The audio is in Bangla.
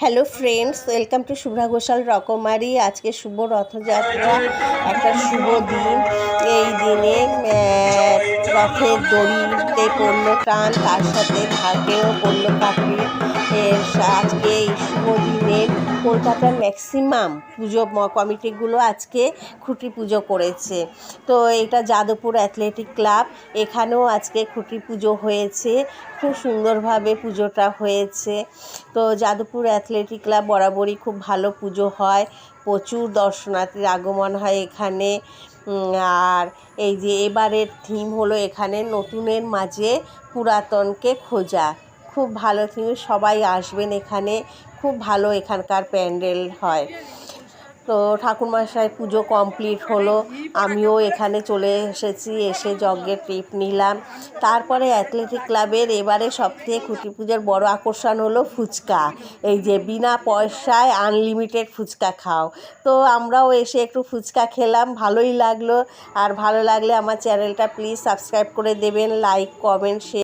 Hello friends welcome to Shubhra Ghoshal রকমারি আজকে শুভ রথযাত্রা, একটা শুভ দিন। এই দিনে রথের দড়িতে পণ্য টান তার সাথে ঢাকেও পণ্য কাঠি কলকাতার ম্যাক্সিমাম পুজো কমিটিগুলো আজকে খুঁটি পুজো করেছে। তো এটা যাদবপুর অ্যাথলেটিক ক্লাব এখানেও আজকে খুঁটি পুজো হয়েছে। খুব সুন্দরভাবে পুজোটা হয়েছে। তো যাদবপুর অ্যাথলেটিক ক্লাব বরাবরই খুব ভালো পুজো হয়। প্রচুর দর্শনার্থীর আগমন হয় এখানে। আর এই যে এবারের থিম হলো এখানে নতুনের মাঝে পুরাতনকে খোঁজা। খুব ভালো থিম সবাই আসবেন এখানে। খুব ভালো এখানকার প্যান্ডেল হয়। তো ঠাকুরমশাই পুজো কমপ্লিট হলো। আমিও এখানে চলে এসেছি, এসে যজ্ঞের ট্রিপ নিলাম। তারপরে অ্যাথলেটিক ক্লাবের এবারে সবথেকে খুঁটি পুজোর বড় আকর্ষণ হলো ফুচকা। এই যে বিনা পয়সায় আনলিমিটেড ফুচকা খাও। তো আমরাও এসে একটু ফুচকা খেলাম, ভালোই লাগল। আর ভালো লাগলে আমার চ্যানেলটা প্লিজ সাবস্ক্রাইব করে দেবেন লাইক কমেন্ট শেয়ার